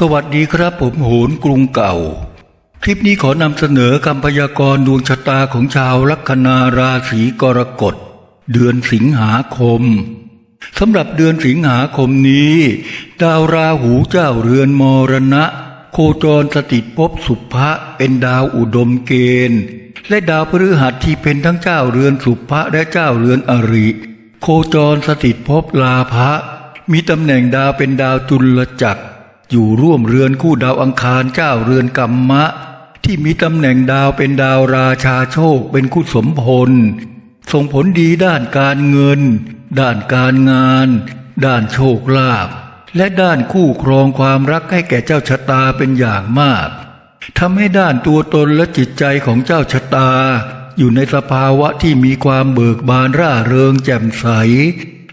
สวัสดีครับผมโหนกรุงเก่า คลิปนี้ขอนำเสนอคำพยากรณ์ดวงชะตาของชาวลัคนาราศีกรกฎ เดือนสิงหาคมสำหรับเดือนสิงหาคมนี้ ดาวราหูเจ้าเรือนมรณะ โคจรสถิตภพสุภะเป็นดาวอุดมเกณฑ์ และดาวพฤหัสที่เป็นทั้งเจ้าเรือนสุภะและเจ้าเรือนอริ โคจรสถิตภพลาภะมีตำแหน่งดาวเป็นดาวจุลจักร อยู่ร่วมเรือนคู่ดาวอังคารเจ้าเรือนกัมมะ ที่มีตำแหน่งดาวเป็นดาวราชาโชคเป็นคู่สมพล ส่งผลดีด้านการเงิน ด้านการงาน ด้านโชคลาภและด้านคู่ครองความรักให้แก่เจ้าชะตาเป็นอย่างมากทำให้ด้านตัวตนและจิตใจของเจ้าชะตา อยู่ในสภาวะที่มีความเบิกบานร่าเริงแจ่มใส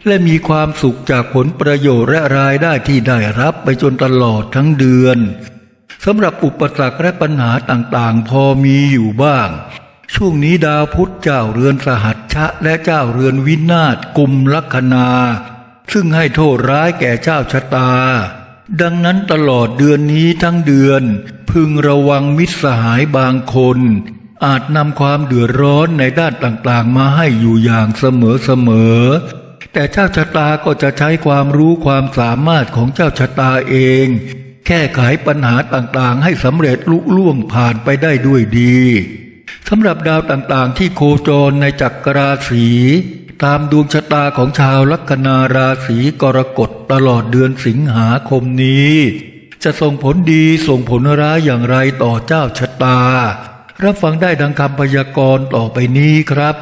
และมีความสุขจากผลประโยชน์และรายได้ที่ได้รับไปจนตลอดทั้งเดือนสำหรับอุปสรรคและปัญหาต่างๆ พอมีอยู่บ้าง ช่วงนี้ดาวพุธเจ้าเรือนสหัชชะและเจ้าเรือนวินาศกุมลัคนา ซึ่งให้โทษร้ายแก่เจ้าชะตา ดังนั้นตลอดเดือนนี้ทั้งเดือน พึงระวังมิตรสหายบางคน อาจนำความเดือดร้อนในด้านต่างๆ มาให้อยู่อย่างเสมอๆ แต่เจ้าชะตาก็จะใช้ความรู้ความสามารถของเจ้าชะตาเอง แก้ไขปัญหาต่างๆ ให้สำเร็จลุล่วงผ่านไปได้ด้วยดีสำหรับดาวต่างๆ ที่โคจรในจักรราศีตามดวงชะตาของชาวลัคนาราศีกรกฎตลอดเดือนสิงหาคมนี้ จะส่งผลดีส่งผลร้ายอย่างไรต่อเจ้าชะตา รับฟังได้ดังคำพยากรณ์ต่อไปนี้ครับ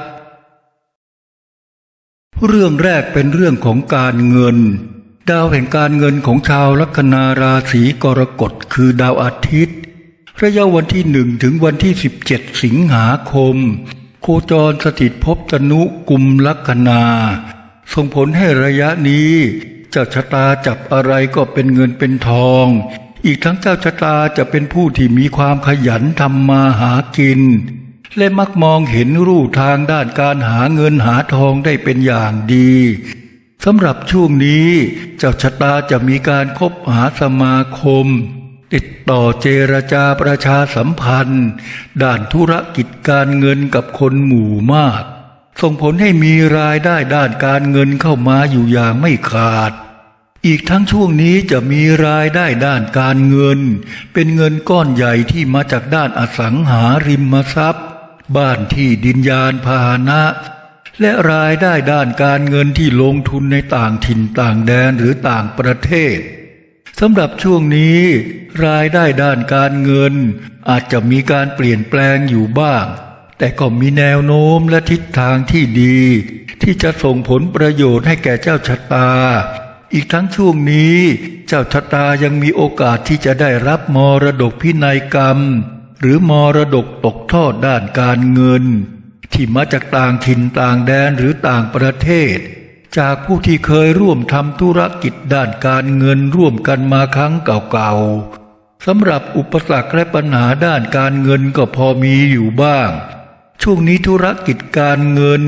เรื่องแรกเป็นเรื่องของการเงิน ดาวแห่งการเงินของชาวลัคนาราศีกรกฎคือดาวอาทิตย์ ระยะวันที่หนึ่งถึงวันที่ 17 สิงหาคม โคจรสถิตภพตนุกุมลัคนาส่งผลให้ระยะนี้เจ้าชะตาจับอะไรก็เป็นเงินเป็นทอง อีกทั้งเจ้าชะตาจะเป็นผู้ที่มีความขยันทำมาหากิน และมักมองเห็นรูทางด้านการหาเงินหาทองได้เป็นอย่างดีสำหรับช่วงนี้เจ้าชะตาจะมีการคบหาสมาคม ติดต่อเจรจาประชาสัมพันธ์ ด้านธุรกิจการเงินกับคนหมู่มาก ส่งผลให้มีรายได้ด้านการเงินเข้ามาอยู่อย่างไม่ขาด อีกทั้งช่วงนี้จะมีรายได้ด้านการเงิน เป็นเงินก้อนใหญ่ที่มาจากด้านอสังหาริมทรัพย์ บ้านที่ดินยานพาหนะ และรายได้ด้านการเงินที่ลงทุนในต่างถิ่นต่างแดนหรือต่างประเทศสำหรับช่วงนี้ รายได้ด้านการเงิน อาจจะมีการเปลี่ยนแปลงอยู่บ้าง แต่ก็มีแนวโน้มและทิศทางที่ดี ที่จะส่งผลประโยชน์ให้แก่เจ้าชะตา อีกทั้งช่วงนี้ เจ้าชะตายังมีโอกาสที่จะได้รับมรดกพินัยกรรม หรือมรดกตกทอดด้านการเงิน ที่มาจากต่างถิ่นต่างแดนหรือต่างประเทศ จากผู้ที่เคยร่วมทำธุรกิจด้านการเงินร่วมกันมาครั้งเก่าๆสำหรับอุปสรรคและปัญหาด้านการเงินก็พอมีอยู่บ้าง ช่วงนี้ธุรกิจการเงิน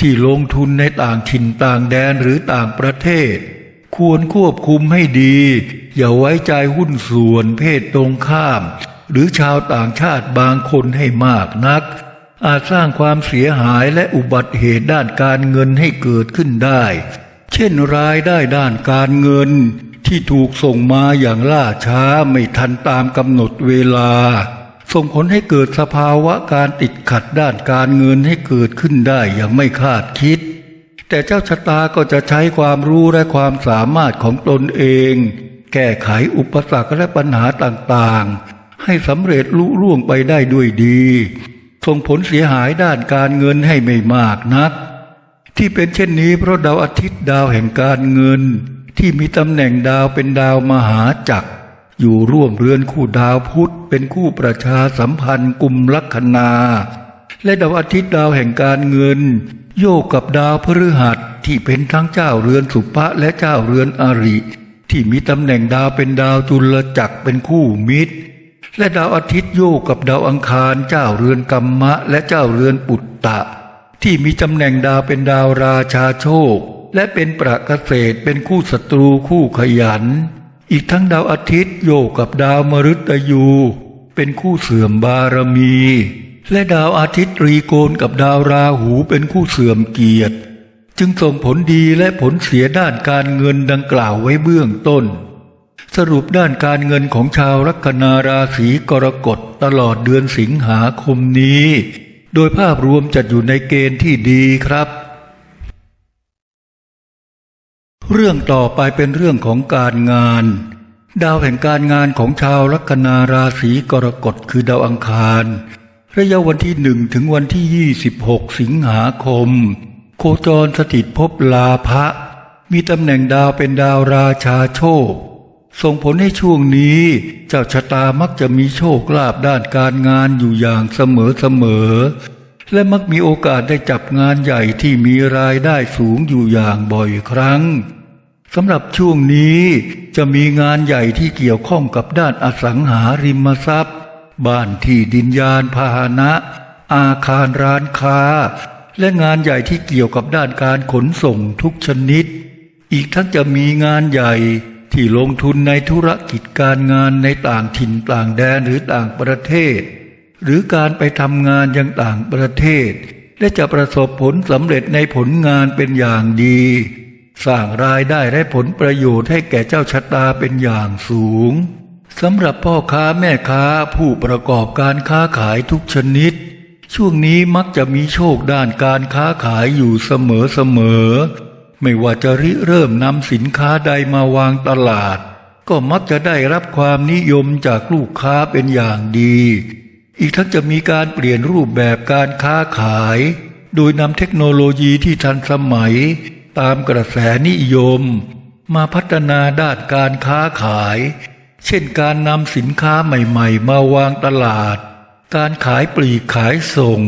ที่ลงทุนในต่างถิ่นต่างแดนหรือต่างประเทศ ควรควบคุมให้ดี อย่าไว้ใจหุ้นส่วนเพศตรงข้าม หรือชาวต่างชาติบางคนให้มากนัก อาจสร้างความเสียหายและอุบัติเหตุด้านการเงินให้เกิดขึ้นได้ เช่นรายได้ด้านการเงินที่ถูกส่งมาอย่างล่าช้าไม่ทันตามกำหนดเวลา ส่งผลให้เกิดสภาวะการติดขัดด้านการเงินให้เกิดขึ้นได้อย่างไม่คาดคิด แต่เจ้าชะตาก็จะใช้ความรู้และความสามารถของตนเอง แก้ไขอุปสรรคและปัญหาต่างๆ ให้สำเร็จลุล่วงไปได้ด้วยดี ส่งผลเสียหายด้านการเงินให้ไม่มากนัก ที่เป็นเช่นนี้เพราะดาวอาทิตย์ดาวแห่งการเงิน ที่มีตำแหน่งดาวเป็นดาวมหาจักร อยู่ร่วมเรือนคู่ดาวพุธเป็นคู่ประชาสัมพันธ์กลุ่มลัคนา และดาวอาทิตย์ดาวแห่งการเงิน โยกกับดาวพฤหัสที่เป็นทั้งเจ้าเรือนสุภะและเจ้าเรือนอริที่มีตำแหน่งดาวเป็นดาวจุลจักรเป็นคู่มิตร และดาวอาทิตย์โยกกับดาวอังคารเจ้าเรือนกัมมะ และเจ้าเรือนปุตตะ ที่มีตำแหน่งดาวเป็นดาวราชาโชค และเป็นประเกษตรเป็นคู่ศัตรูคู่ขยัน อีกทั้งดาวอาทิตย์โยกกับดาวมฤตยู เป็นคู่เสื่อมบารมี และดาวอาทิตย์รีโกณกับดาวราหูเป็นคู่เสื่อมเกียรติ จึงส่งผลดีและผลเสียด้านการเงินดังกล่าวไว้เบื้องต้น สรุปด้านการเงินของชาวลัคนาราศีกรกฎตลอดเดือนสิงหาคมนี้ โดยภาพรวมจัดอยู่ในเกณฑ์ที่ดีครับ เรื่องต่อไปเป็นเรื่องของการงาน ดาวแห่งการงานของชาวลัคนาราศีกรกฎคือดาวอังคาร ระยะวันที่หนึ่งถึงวันที่ 26 สิงหาคม โคจรสถิตภพลาภะมีตำแหน่งดาวเป็นดาวราชาโชค ส่งผลให้ช่วงนี้ เจ้าชะตามักจะมีโชคลาภด้านการงานอยู่อย่างเสมอเสมอ และมักมีโอกาสได้จับงานใหญ่ที่มีรายได้สูงอยู่อย่างบ่อยครั้งสำหรับช่วงนี้จะมีงานใหญ่ที่เกี่ยวข้องกับด้านอสังหาริมทรัพย์ บ้านที่ดินยานพาหนะ อาคารร้านค้า และงานใหญ่ที่เกี่ยวกับด้านการขนส่งทุกชนิด อีกทั้งจะมีงานใหญ่ ที่ลงทุนในธุรกิจการงานในต่างถิ่นต่างแดนหรือต่างประเทศ หรือการไปทำงานยังต่างประเทศ และจะประสบผลสำเร็จในผลงานเป็นอย่างดี สร้างรายได้และผลประโยชน์ให้แก่เจ้าชะตาเป็นอย่างสูงสำหรับพ่อค้าแม่ค้าผู้ประกอบการค้าขายทุกชนิด ช่วงนี้มักจะมีโชคด้านการค้าขายอยู่เสมอเสมอ ไม่ว่าจะริเริ่มนำสินค้าใดมาวางตลาด ก็มักจะได้รับความนิยมจากลูกค้าเป็นอย่างดี อีกทั้งจะมีการเปลี่ยนรูปแบบการค้าขาย โดยนำเทคโนโลยีที่ทันสมัย ตามกระแสนิยม มาพัฒนาด้านการค้าขาย เช่นการนำสินค้าใหม่ๆ มาวางตลาด การขายปลีกขายส่ง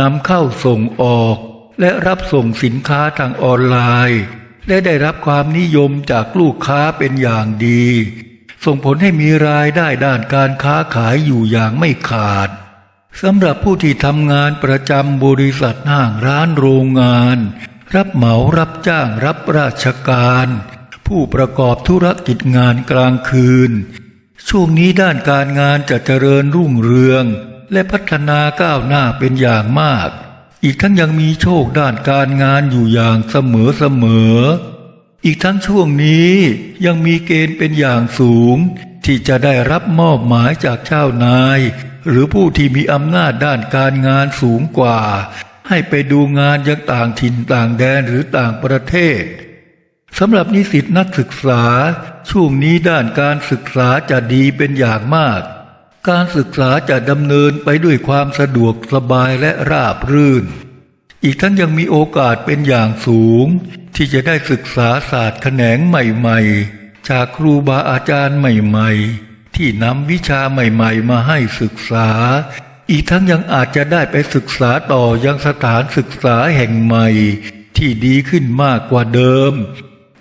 นำเข้าส่งออก และรับส่งสินค้าทางออนไลน์ และได้รับความนิยมจากลูกค้าเป็นอย่างดี ส่งผลให้มีรายได้ด้านการค้าขายอยู่อย่างไม่ขาดสำหรับผู้ที่ทำงานประจำบริษัทห้างร้านโรงงาน รับเหมารับจ้างรับราชการ ผู้ประกอบธุรกิจงานกลางคืน ช่วงนี้ด้านการงานจะเจริญรุ่งเรือง และพัฒนาก้าวหน้าเป็นอย่างมาก อีกทั้งยังมีโชคด้านการงานอยู่อย่างเสมอเสมอ อีกทั้งช่วงนี้ยังมีเกณฑ์เป็นอย่างสูง ที่จะได้รับมอบหมายจากเจ้านาย หรือผู้ที่มีอำนาจด้านการงานสูงกว่า ให้ไปดูงานยังต่างถิ่นต่างแดนหรือต่างประเทศสำหรับนิสิตนักศึกษา ช่วงนี้ด้านการศึกษาจะดีเป็นอย่างมาก การศึกษาจะดำเนินไปด้วยความสะดวกสบายและราบรื่น อีกทั้งยังมีโอกาสเป็นอย่างสูง ที่จะได้ศึกษาศาสตร์แขนงใหม่ๆ จากครูบาอาจารย์ใหม่ๆ ที่นำวิชาใหม่ๆ มาให้ศึกษา อีกทั้งยังอาจจะได้ไปศึกษาต่อยังสถานศึกษาแห่งใหม่ ที่ดีขึ้นมากกว่าเดิม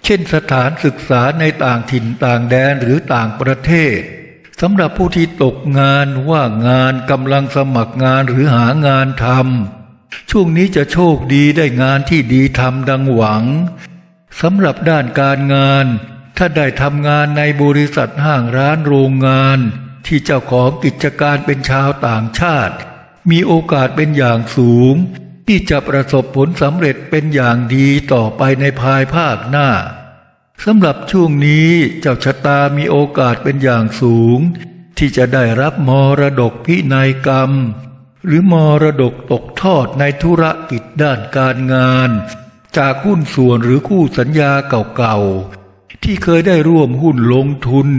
เช่นสถานศึกษาในต่างถิ่นต่างแดนหรือต่างประเทศ สำหรับผู้ที่ตกงานว่างงานกำลังสมัครงานหรือหางานทำช่วงนี้จะโชคดีได้งานที่ดีทำดังหวังสำหรับด้านการงาน ถ้าได้ทำงานในบริษัทห้างร้านโรงงาน ที่เจ้าของกิจการเป็นชาวต่างชาติ มีโอกาสเป็นอย่างสูง ที่จะประสบผลสำเร็จเป็นอย่างดีต่อไปในภายภาคหน้า สำหรับช่วงนี้เจ้าชะตามีโอกาสเป็นอย่างสูง ที่จะได้รับมรดกพินัยกรรม หรือมรดกตกทอดในธุรกิจด้านการงาน จากหุ้นส่วนหรือคู่สัญญาเก่าๆ ที่เคยได้ร่วมหุ้นลงทุน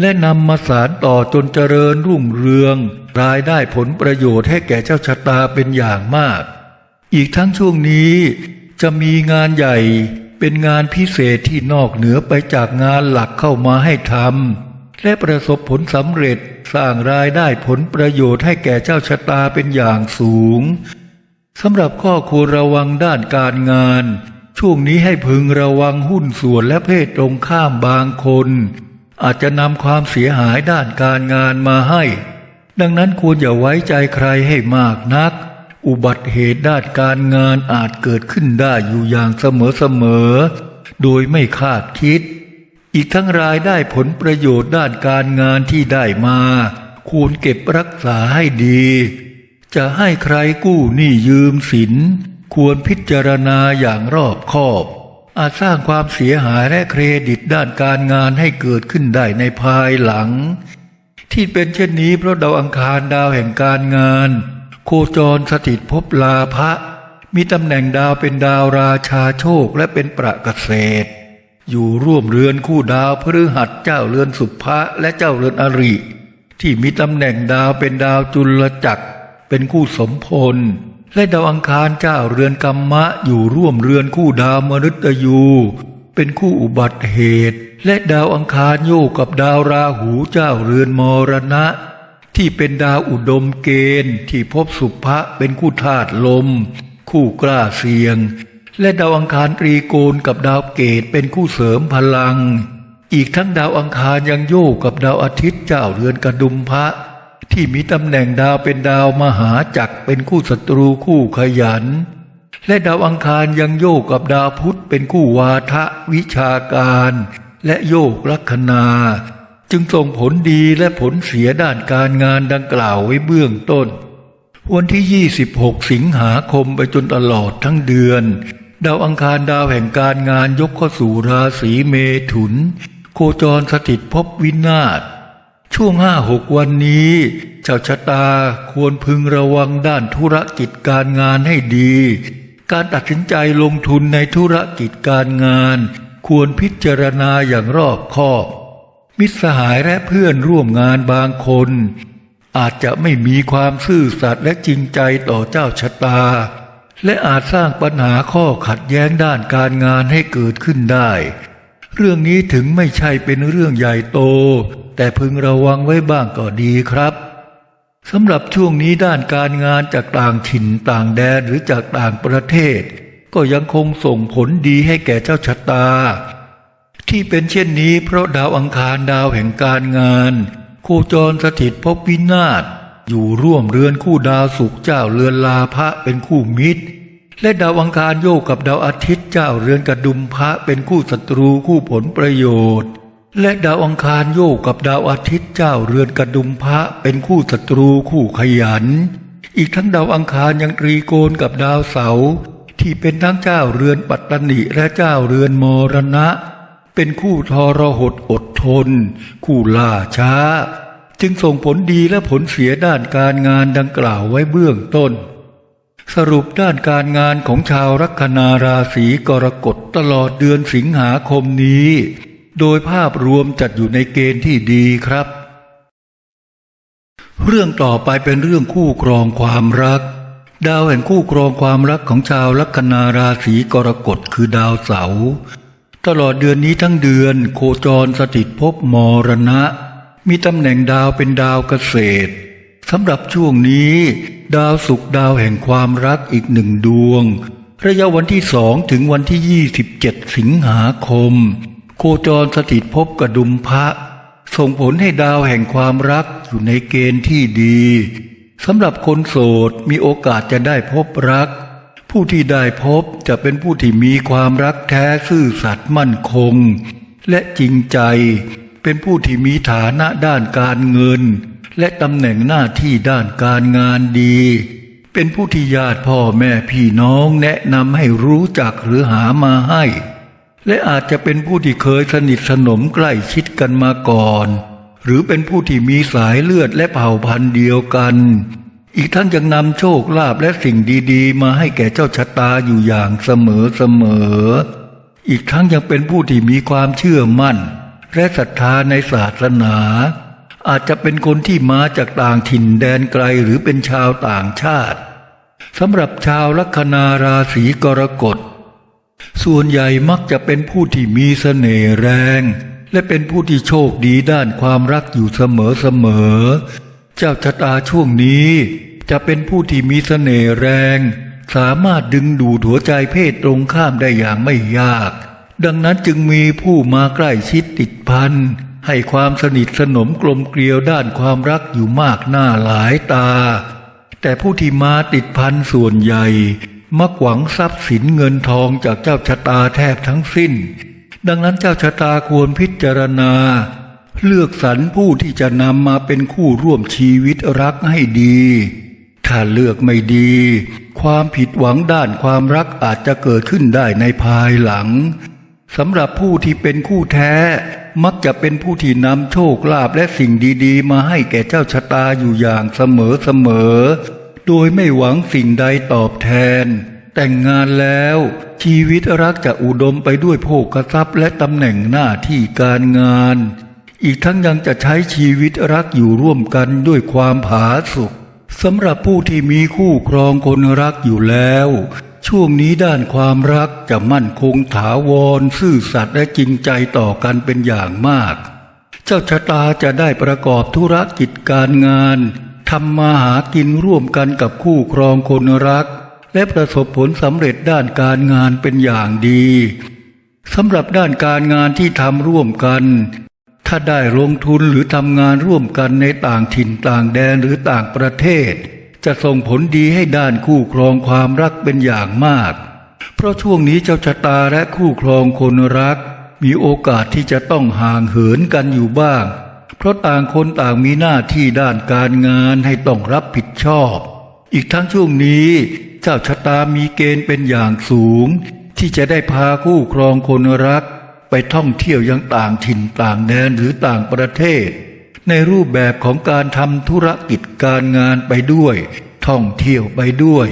และนำมาสารต่อจนเจริญรุ่งเรือง รายได้ผลประโยชน์ให้แก่เจ้าชะตาเป็นอย่างมาก อีกทั้งช่วงนี้จะมีงานใหญ่ เป็นงานพิเศษที่นอกเหนือไปจากงานหลักเข้ามาให้ทำและประสบผลสำเร็จสร้างรายได้ผลประโยชน์ให้แก่เจ้าชะตาเป็นอย่างสูงสำหรับข้อควรระวังด้านการงาน ช่วงนี้ให้พึงระวังหุ้นส่วนและเพศตรงข้ามบางคน อาจจะนำความเสียหายด้านการงานมาให้ ดังนั้นควรอย่าไว้ใจใครให้มากนัก อุบัติเหตุด้านการงานอาจเกิดขึ้นได้อยู่อย่างเสมอๆ โดยไม่คาดคิด อีกทั้งรายได้ผลประโยชน์ด้านการงานที่ได้มา ควรเก็บรักษาให้ดี จะให้ใครกู้หนี้ยืมสิน ควรพิจารณาอย่างรอบคอบ อาจสร้างความเสียหายและเครดิตด้านการงานให้เกิดขึ้นได้ในภายหลัง ที่เป็นเช่นนี้เพราะดาวอังคารดาวแห่งการงาน โคจรสถิตภพลาภะมีตำแหน่งดาวเป็นดาวราชาโชคและเป็นประเกษตร อยู่ร่วมเรือนคู่ดาวพฤหัสเจ้าเรือนสุภะและเจ้าเรือนอริ ที่มีตำแหน่งดาวเป็นดาวจุลจักร เป็นคู่สมพล และดาวอังคารเจ้าเรือนกรรมะอยู่ร่วมเรือนคู่ดาวมฤตยูเป็นคู่อุบัติเหตุ และดาวอังคารโยกกับดาวราหูเจ้าเรือนมรณะ ที่เป็นดาวอุดมเกณฑ์ ที่พบสุภะเป็นคู่ธาตุลม คู่กล้าเสียง และดาวอังคารตรีโกณกับดาวเกตเป็นคู่เสริมพลัง อีกทั้งดาวอังคารยังโยกกับดาวอาทิตย์เจ้าเรือนกระดุมพระ ที่มีตำแหน่งดาวเป็นดาวมหาจักรเป็นคู่ศัตรูคู่ขยัน และดาวอังคารยังโยกกับดาวพุธเป็นคู่วาทะวิชาการ และโยกลัคนา จึงส่งผลดีและผลเสียด้านการงานดังกล่าวไว้เบื้องต้น วันที่ 26 สิงหาคมไปจนตลอดทั้งเดือน ดาวอังคารดาวแห่งการงานยกเข้าสู่ราศีเมถุน โคจรสถิตภพวินาศช่วงห้าหกวันนี้เจ้าชะตาควรพึงระวังด้านธุรกิจการงานให้ดี การตัดสินใจลงทุนในธุรกิจการงาน ควรพิจารณาอย่างรอบคอบ มิตรสหายและเพื่อนร่วมงานบางคน อาจจะไม่มีความซื่อสัตย์และจริงใจต่อเจ้าชะตา และอาจสร้างปัญหาข้อขัดแย้งด้านการงานให้เกิดขึ้นได้ เรื่องนี้ถึงไม่ใช่เป็นเรื่องใหญ่โต แต่พึงระวังไว้บ้างก็ดีครับสำหรับช่วงนี้ด้านการงานจากต่างถิ่นต่างแดนหรือจากต่างประเทศ ก็ยังคงส่งผลดีให้แก่เจ้าชะตา ที่เป็นเช่นนี้เพราะดาวอังคารดาวแห่งการงานโคจรสถิตภพวินาศอยู่ร่วมเรือนคู่ดาวสุขเจ้าเรือนลาภะเป็นคู่มิตร และดาวอังคารโยกกับดาวอาทิตย์เจ้าเรือนกระดุมพระเป็นคู่ศัตรูคู่ผลประโยชน์ และดาวอังคารโยกกับดาวอาทิตย์เจ้าเรือนกระดุมพระเป็นคู่ศัตรูคู่ขยัน อีกทั้งดาวอังคารยังตรีโกณกับดาวเสาร์ที่เป็นทั้งเจ้าเรือนปัตตนิและเจ้าเรือนมรณะ เป็นคู่ทรหดอดทน คู่ล่าช้า จึงส่งผลดีและผลเสียด้านการงานดังกล่าวไว้เบื้องต้น สรุปด้านการงานของชาวลัคนาราศีกรกฎตลอดเดือนสิงหาคมนี้ โดยภาพรวมจัดอยู่ในเกณฑ์ที่ดีครับ เรื่องต่อไปเป็นเรื่องคู่ครองความรักดาวแห่งคู่ครองความรักของชาวลัคนาราศีกรกฎคือดาวเสาร์ ตลอดเดือนนี้ทั้งเดือนโคจรสถิตภพมรณะ มีตำแหน่งดาวเป็นดาวเกษตรสำหรับช่วงนี้ ดาวศุกดาวแห่งความรักอีกหนึ่งดวง ระยะวันที่สองถึงวันที่ยี่สิบเจ็ดสิงหาคม โคจรสถิตภพกระดุมพระ ส่งผลให้ดาวแห่งความรักอยู่ในเกณฑ์ที่ดีสำหรับคนโสดมีโอกาสจะได้พบรัก ผู้ที่ได้พบจะเป็นผู้ที่มีความรักแท้ซื่อสัตย์มั่นคง และจริงใจ เป็นผู้ที่มีฐานะด้านการเงิน และตำแหน่งหน้าที่ด้านการงานดี เป็นผู้ที่ญาติพ่อแม่พี่น้องแนะนำให้รู้จักหรือหามาให้ และอาจจะเป็นผู้ที่เคยสนิทสนมใกล้ชิดกันมาก่อน หรือเป็นผู้ที่มีสายเลือดและเผ่าพันธุ์เดียวกัน อีกทั้งยังนำโชคลาภและสิ่งดีๆ มาให้แก่เจ้าชะตาอยู่อย่างเสมอเสมอ อีกทั้งยังเป็นผู้ที่มีความเชื่อมั่น และศรัทธาในศาสนา อาจจะเป็นคนที่มาจากต่างถิ่นแดนไกลหรือเป็นชาวต่างชาติสำหรับชาวลัคนาราศีกรกฎ ส่วนใหญ่มักจะเป็นผู้ที่มีเสน่ห์แรง และเป็นผู้ที่โชคดีด้านความรักอยู่เสมอเสมอ เจ้าชะตาช่วงนี้ จะเป็นผู้ที่มีเสน่ห์แรง สามารถดึงดูดหัวใจเพศตรงข้ามได้อย่างไม่ยาก ดังนั้นจึงมีผู้มาใกล้ชิดติดพันให้ความสนิทสนมกลมเกลียวด้านความรักอยู่มากหน้าหลายตา แต่ผู้ที่มาติดพันส่วนใหญ่ มักหวังทรัพย์สินเงินทองจากเจ้าชะตาแทบทั้งสิ้น ดังนั้นเจ้าชะตาควรพิจารณา เลือกสรรผู้ที่จะนำมาเป็นคู่ร่วมชีวิตรักให้ดี ถ้าเลือกไม่ดี ความผิดหวังด้านความรักอาจจะเกิดขึ้นได้ในภายหลังสำหรับผู้ที่เป็นคู่แท้ มักจะเป็นผู้ที่นำโชคลาภและสิ่งดีๆ มาให้แก่เจ้าชะตาอยู่อย่างเสมอๆโดยไม่หวังสิ่งใดตอบแทน แต่งงานแล้ว ชีวิตรักจะอุดมไปด้วยโภคทรัพย์และตำแหน่งหน้าที่การงาน อีกทั้งยังจะใช้ชีวิตรักอยู่ร่วมกันด้วยความผาสุก สำหรับผู้ที่มีคู่ครองคนรักอยู่แล้ว ช่วงนี้ด้านความรักจะมั่นคงถาวร ซื่อสัตย์และจริงใจต่อกันเป็นอย่างมาก เจ้าชะตาจะได้ประกอบธุรกิจการงานทำมาหากินร่วมกันกับคู่ครองคนรัก และประสบผลสำเร็จด้านการงานเป็นอย่างดีสำหรับด้านการงานที่ทำร่วมกัน ถ้าได้ลงทุนหรือทำงานร่วมกันในต่างถิ่นต่างแดนหรือต่างประเทศ จะส่งผลดีให้ด้านคู่ครองความรักเป็นอย่างมาก เพราะช่วงนี้เจ้าชะตาและคู่ครองคนรัก มีโอกาสที่จะต้องห่างเหินกันอยู่บ้าง เพราะต่างคนต่างมีหน้าที่ด้านการงานให้ต้องรับผิดชอบ อีกทั้งช่วงนี้เจ้าชะตามีเกณฑ์เป็นอย่างสูง ที่จะได้พาคู่ครองคนรัก ไปท่องเที่ยวยังต่างถิ่นต่างแดนหรือต่างประเทศ ในรูปแบบของการทำธุรกิจการงานไปด้วย ท่องเที่ยวไปด้วย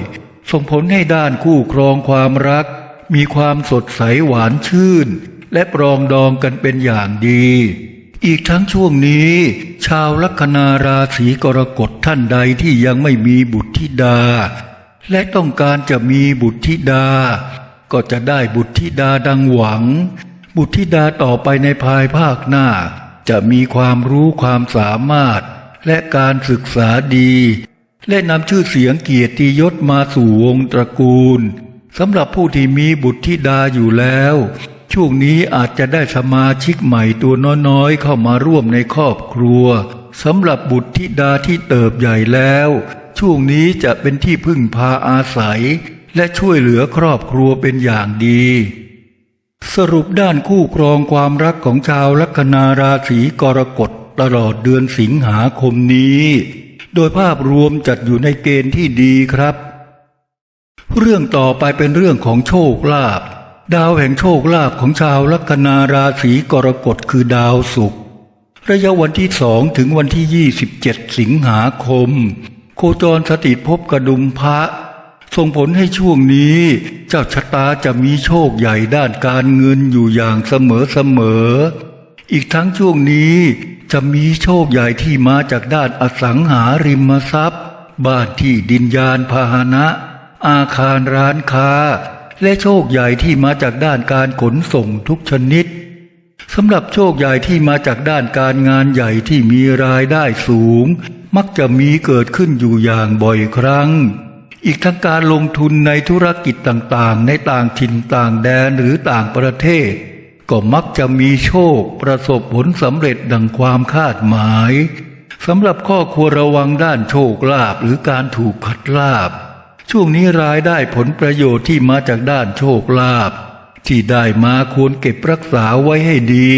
ส่งผลให้ด้านคู่ครองความรัก มีความสดใสหวานชื่น และปรองดองกันเป็นอย่างดี อีกทั้งช่วงนี้ ชาวลัคนาราศีกรกฎท่านใดที่ยังไม่มีบุตรธิดา และต้องการจะมีบุตรธิดา ก็จะได้บุตรธิดาดังหวัง บุตรธิดาต่อไปในภายภาคหน้า จะมีความรู้ความสามารถ และการศึกษาดี และนำชื่อเสียงเกียรติยศมาสู่วงตระกูลสำหรับผู้ที่มีบุตรธิดาอยู่แล้ว ช่วงนี้อาจจะได้สมาชิกใหม่ตัวน้อยๆ เข้ามาร่วมในครอบครัวสำหรับบุตรธิดาที่เติบใหญ่แล้ว ช่วงนี้จะเป็นที่พึ่งพาอาศัย และช่วยเหลือครอบครัวเป็นอย่างดี สรุปด้านคู่ครองความรักของชาวลัคนาราศีกรกฎตลอดเดือนสิงหาคมนี้ โดยภาพรวมจัดอยู่ในเกณฑ์ที่ดีครับ เรื่องต่อไปเป็นเรื่องของโชคลาภดาวแห่งโชคลาภของชาวลัคนาราศีกรกฎคือดาวศุกร์ระยะวันที่สองถึงวันที่ 27 สิงหาคม โคจรสถิตภพกระดุมพระ ส่งผลให้ช่วงนี้ เจ้าชะตาจะมีโชคใหญ่ด้านการเงินอยู่อย่างเสมอเสมอ อีกทั้งช่วงนี้จะมีโชคใหญ่ที่มาจากด้านอสังหาริมทรัพย์ บ้านที่ดินยานพาหนะ อาคารร้านค้า และโชคใหญ่ที่มาจากด้านการขนส่งทุกชนิดสำหรับโชคใหญ่ที่มาจากด้านการงานใหญ่ที่มีรายได้สูง มักจะมีเกิดขึ้นอยู่อย่างบ่อยครั้ง อีกทั้งการลงทุนในธุรกิจต่างๆ ในต่างถิ่นต่างแดนหรือต่างประเทศ ก็มักจะมีโชคประสบผลสำเร็จดังความคาดหมายสำหรับข้อควรระวังด้านโชคลาภหรือการถูกขัดลาบ ช่วงนี้รายได้ผลประโยชน์ที่มาจากด้านโชคลาภที่ได้มาควรเก็บรักษาไว้ให้ดี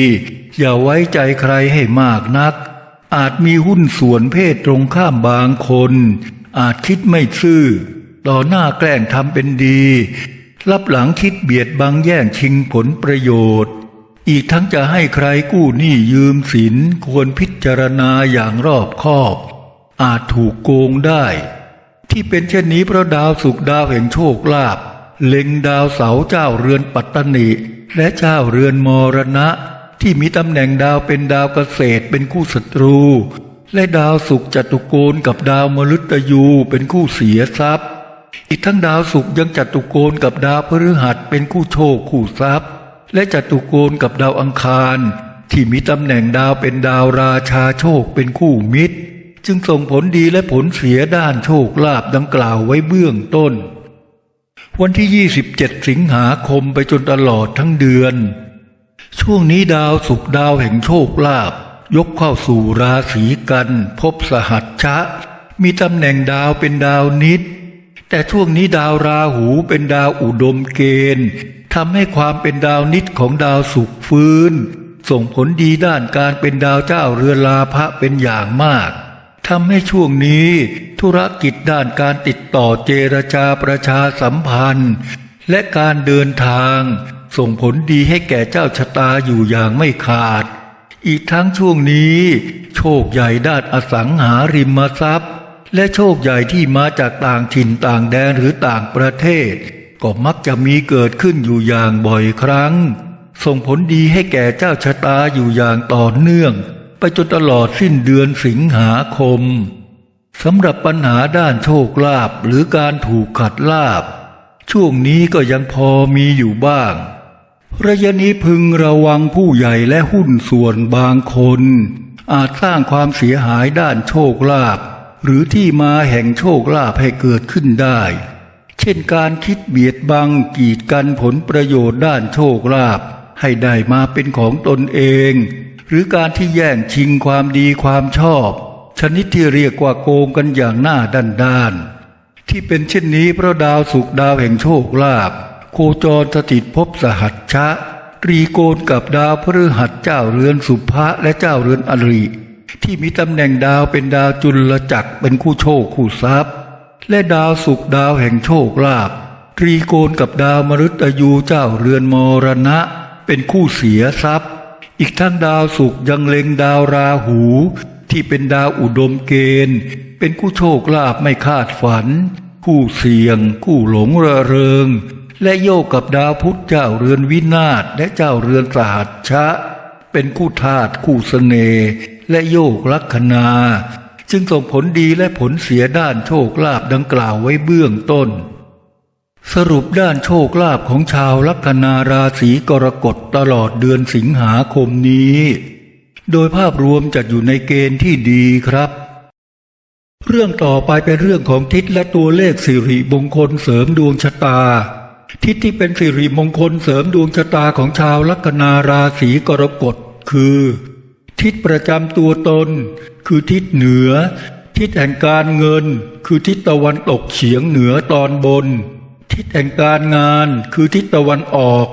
อย่าไว้ใจใครให้มากนัก อาจมีหุ้นส่วนเพศตรงข้ามบางคน อาจคิดไม่ซื่อ ต่อหน้าแกล้งทำเป็นดี รับหลังคิดเบียดบังแย่งชิงผลประโยชน์ อีกทั้งจะให้ใครกู้หนี้ยืมสินควรพิจารณาอย่างรอบคอบ อาจถูกโกงได้ ที่เป็นเช่นนี้เพราะดาวสุกดาวแห่งโชคลาภเล็งดาวเสาเจ้าเรือนปัตตนิและเจ้าเรือนมรณะ ที่มีตำแหน่งดาวเป็นดาวเกษตรเป็นคู่ศัตรู และดาวสุกจตุโกณกับดาวมฤตยูเป็นคู่เสียทรัพย์ อีกทั้งดาวสุกร์ยังจัตุโกณกับดาวพฤหัสเป็นคู่โชคคู่ทรัพย์ และจัตุโกณกับดาวอังคาร ที่มีตำแหน่งดาวเป็นดาวราชาโชคเป็นคู่มิตร จึงส่งผลดีและผลเสียด้านโชคลาภดังกล่าวไว้เบื้องต้น วันที่ 27 สิงหาคมไปจนตลอดทั้งเดือน ช่วงนี้ดาวสุกร์ดาวแห่งโชคลาภยกเข้าสู่ราศีกัน พบสหัชชะ มีตำแหน่งดาวเป็นดาวนิด แต่ช่วงนี้ดาวราหูเป็นดาวอุดมเกณฑ์ทำให้ความเป็นดาวนิดของดาวสุกฟื้น ส่งผลดีด้านการเป็นดาวเจ้าเรือลาภะเป็นอย่างมากทำให้ช่วงนี้ธุรกิจด้านการติดต่อเจรจาประชาสัมพันธ์ และการเดินทาง ส่งผลดีให้แก่เจ้าชะตาอยู่อย่างไม่ขาด อีกทั้งช่วงนี้ โชคใหญ่ด้านอสังหาริมทรัพย์ และโชคใหญ่ที่มาจากต่างถิ่นต่างแดนหรือต่างประเทศ ก็มักจะมีเกิดขึ้นอยู่อย่างบ่อยครั้ง ส่งผลดีให้แก่เจ้าชะตาอยู่อย่างต่อเนื่อง ไปจนตลอดสิ้นเดือนสิงหาคมสำหรับปัญหาด้านโชคลาภหรือการถูกขัดลาบ ช่วงนี้ก็ยังพอมีอยู่บ้าง ระยะนี้พึงระวังผู้ใหญ่และหุ้นส่วนบางคน อาจสร้างความเสียหายด้านโชคลาภ หรือที่มาแห่งโชคลาภให้เกิดขึ้นได้ เช่นการคิดเบียดบังกีดกันผลประโยชน์ด้านโชคลาภให้ได้มาเป็นของตนเอง หรือการที่แย่งชิงความดีความชอบ ชนิดที่เรียกว่าโกงกันอย่างหน้าด้านด้านๆที่เป็นเช่นนี้เพราะดาวสุกดาวแห่งโชคลาภโคจรสถิตภพสหัชชะตรีโกณกับดาวพฤหัสเจ้าเรือนสุภะและเจ้าเรือนอริ ที่มีตำแหน่งดาวเป็นดาวจุลจักรเป็นคู่โชคคู่ทรัพย์ และดาวสุกดาวแห่งโชคลาภตรีโกณกับดาวมฤตยูเจ้าเรือนมรณะ เป็นคู่เสียทรัพย์ อีกทั้งดาวสุกยังเล็งดาวราหู ที่เป็นดาวอุดมเกณฑ์ เป็นคู่โชคลาภไม่คาดฝัน คู่เสี่ยง คู่หลงระเริง และโยกกับดาวพุธเจ้าเรือนวินาศและเจ้าเรือนสหัชชะ เป็นคู่ธาตุคู่เสน่ห์และโยกลัคนา จึงส่งผลดีและผลเสียด้านโชคลาภดังกล่าวไว้เบื้องต้น สรุปด้านโชคลาภของชาวลัคนาราศีกรกฎตลอดเดือนสิงหาคมนี้ โดยภาพรวมจัดอยู่ในเกณฑ์ที่ดีครับเรื่องต่อไปเป็นเรื่องของทิศและตัวเลขสิริมงคลเสริมดวงชะตา ทิศที่เป็นสิริมงคลเสริมดวงชะตาของชาวลัคนาราศีกรกฎคือ ทิศประจำตัวตน คือทิศเหนือ ทิศแห่งการเงิน คือทิศตะวันตกเฉียงเหนือตอนบน ทิศแห่งการงานคือทิศตะวันออก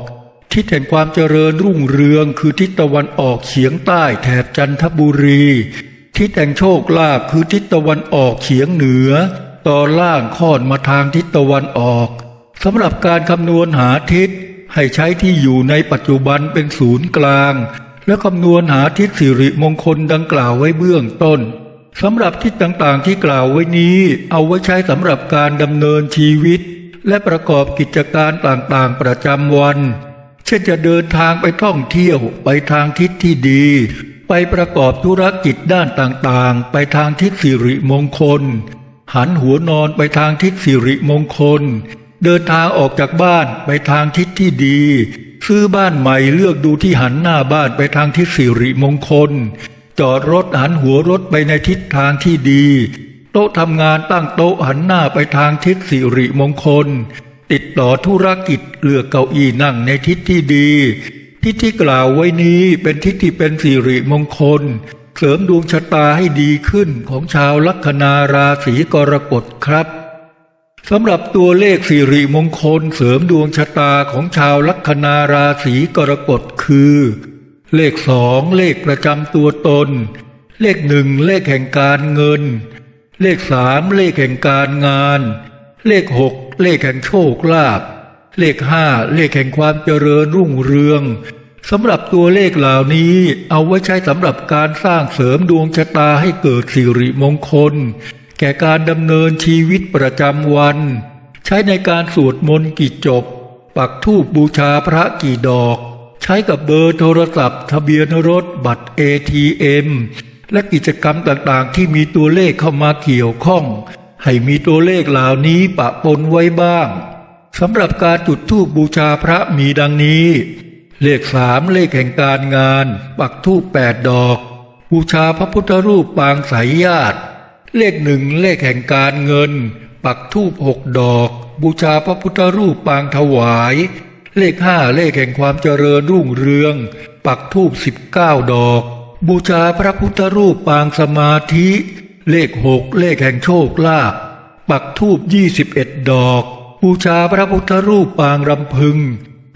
ทิศแห่งความเจริญรุ่งเรืองคือทิศตะวันออกเฉียงใต้แถบจันทบุรี ทิศแห่งโชคลาภคือทิศตะวันออกเฉียงเหนือตอนล่างค่อนมาทางทิศตะวันออก สำหรับการคำนวณหาทิศให้ใช้ที่อยู่ในปัจจุบันเป็นศูนย์กลาง และคำนวณหาทิศสิริมงคลดังกล่าวไว้เบื้องต้นสำหรับทิศต่างๆที่กล่าวไว้นี้ เอาไว้ใช้สำหรับการดำเนินชีวิต และประกอบกิจการต่างๆประจำวัน เช่นจะเดินทางไปท่องเที่ยวไปทางทิศที่ดี ไปประกอบธุรกิจด้านต่างๆ ไปทางทิศสิริมงคล หันหัวนอนไปทางทิศสิริมงคล เดินทางออกจากบ้านไปทางทิศที่ดี ซื้อบ้านใหม่เลือกดูที่หันหน้าบ้านไปทางทิศสิริมงคล จอดรถหันหัวรถไปในทิศทางที่ดี โต๊ะทำงานตั้งโต๊ะหันหน้าไปทางทิศสิริมงคล ติดต่อธุรกิจเลือกเก้าอี้นั่งในทิศที่ดี ทิศที่กล่าวไว้นี้เป็นทิศที่เป็นสิริมงคล เสริมดวงชะตาให้ดีขึ้นของชาวลัคนาราศีกรกฎครับ สำหรับตัวเลขสิริมงคลเสริมดวงชะตาของชาวลัคนาราศีกรกฎคือ เลขสองเลขประจำตัวตน เลขหนึ่งเลขแห่งการเงิน เลขสามเลขแห่งการงาน เลขหกเลขแห่งโชคลาภเลขห้าเลขแห่งความเจริญรุ่งเรืองสำหรับตัวเลขเหล่านี้เอาไว้ใช้สำหรับการสร้างเสริมดวงชะตาให้เกิดสิริมงคล แก่การดำเนินชีวิตประจำวัน ใช้ในการสวดมนต์กิจจบ ปักธูปบูชาพระกี่ดอก ใช้กับเบอร์โทรศัพท์ ทะเบียนรถบัตร ATM และกิจกรรมต่างๆ ที่มีตัวเลขเข้ามาเกี่ยวข้อง ให้มีตัวเลขเหล่านี้ปะปนไว้บ้างสำหรับการจุดธูปบูชาพระมีดังนี้ เลขสามเลขแห่งการงาน ปักธูปแปดดอก บูชาพระพุทธรูปปางสายญาติ เลขหนึ่งเลขแห่งการเงิน ปักธูปหกดอก บูชาพระพุทธรูปปางถวาย เลขห้าเลขแห่งความเจริญรุ่งเรือง ปักธูปสิบเก้าดอก บูชาพระพุทธรูปปางสมาธิ เลขหกเลขแห่งโชคลาภปักธูปยี่สิบเอ็ดดอก บูชาพระพุทธรูปปางรำพึง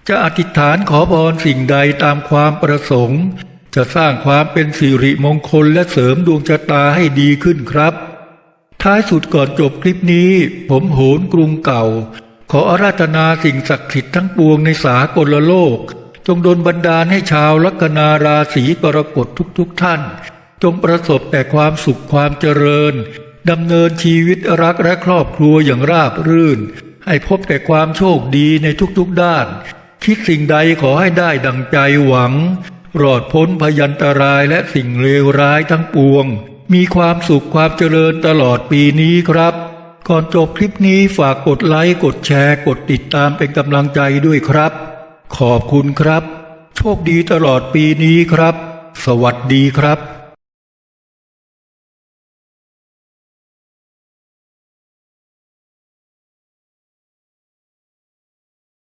จะอธิษฐานขอพรสิ่งใดตามความประสงค์ จะสร้างความเป็นสิริมงคลและเสริมดวงชะตาให้ดีขึ้นครับ ท้ายสุดก่อนจบคลิปนี้ ผมโหนกรุงเก่า ขออาราธนาสิ่งศักดิ์สิทธิ์ทั้งปวงในสากลโลก จงดลบันดาลให้ชาวลัคนาราศีกรกฎทุกๆทท่าน จงประสบแต่ความสุขความเจริญดำเนินชีวิตรักและครอบครัวอย่างราบรื่น ให้พบแต่ความโชคดีในทุกๆด้าน คิดสิ่งใดขอให้ได้ดังใจหวัง รอดพ้นพยันตรายและสิ่งเลวร้ายทั้งปวง มีความสุขความเจริญตลอดปีนี้ครับ ก่อนจบคลิปนี้ฝากกดไลค์ กดแชร์ กดติดตามเป็นกำลังใจด้วยครับ ขอบคุณครับ โชคดีตลอดปีนี้ครับ สวัสดีครับ